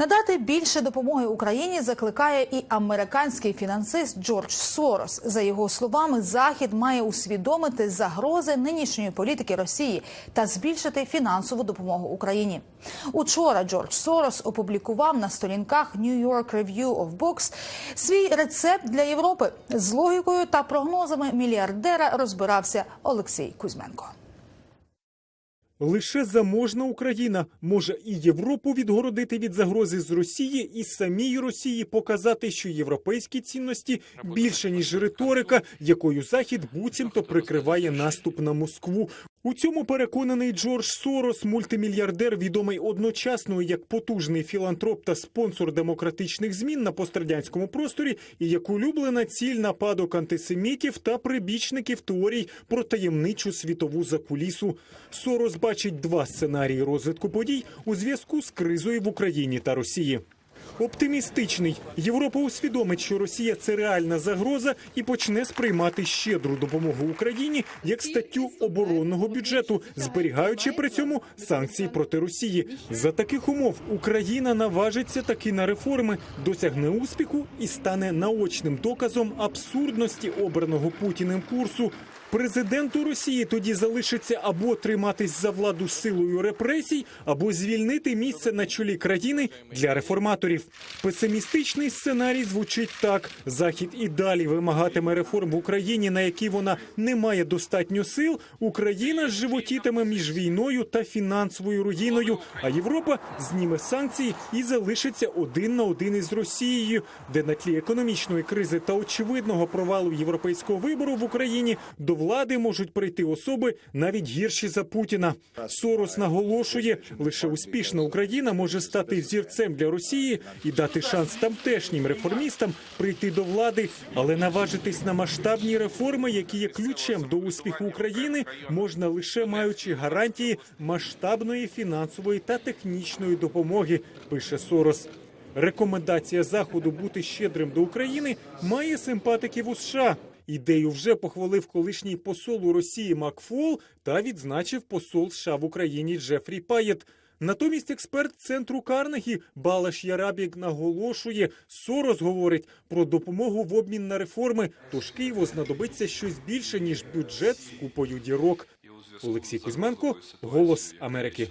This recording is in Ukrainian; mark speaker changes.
Speaker 1: Надати більше допомоги Україні закликає і американський фінансист Джордж Сорос. За його словами, Захід має усвідомити загрози нинішньої політики Росії та збільшити фінансову допомогу Україні. Учора Джордж Сорос опублікував на сторінках New York Review of Books свій рецепт для Європи з логікою та прогнозами мільярдера розбирався Олексій Кузьменко.
Speaker 2: Лише заможна Україна може і Європу відгородити від загрози з Росії, і самій Росії показати, що європейські цінності більше ніж риторика, якою Захід буцімто прикриває наступ на Москву. У цьому переконаний Джордж Сорос, мультимільярдер, відомий одночасно як потужний філантроп та спонсор демократичних змін на пострадянському просторі, і як улюблена ціль нападок антисемітів та прибічників теорій про таємничу світову закулісу. Сорос бачить два сценарії розвитку подій у зв'язку з кризою в Україні та Росії. Оптимістичний Європа усвідомить, що Росія це реальна загроза і почне сприймати щедру допомогу Україні як статтю оборонного бюджету, зберігаючи при цьому санкції проти Росії. За таких умов Україна наважиться таки на реформи, досягне успіху і стане наочним доказом абсурдності обраного Путіним курсу. Президенту Росії тоді залишиться або триматись за владу силою репресій, або звільнити місце на чолі країни для реформаторів. Песимістичний сценарій звучить так: захід і далі вимагатиме реформ в Україні, на які вона не має достатньо сил. Україна животітиме між війною та фінансовою руїною. А Європа зніме санкції і залишиться один на один із Росією, де на тлі економічної кризи та очевидного провалу європейського вибору в Україні до влади можуть прийти особи навіть гірші за Путіна. Сорос наголошує, лише успішна Україна може стати взірцем для Росії і дати шанс тамтешнім реформістам прийти до влади, але наважитись на масштабні реформи, які є ключем до успіху України, можна лише маючи гарантії масштабної фінансової та технічної допомоги. Пише Сорос. Рекомендація заходу бути щедрим до України має симпатиків у США. Ідею вже похвалив колишній посол у Росії Макфол та відзначив посол США в Україні Джефрі Паєт. Натомість експерт центру Карнегі Балаш Ярабік наголошує, Сорос говорить про допомогу в обмін на реформи. Тож Києву знадобиться щось більше ніж бюджет з купою дірок. Олексій Кузьменко, Голос Америки.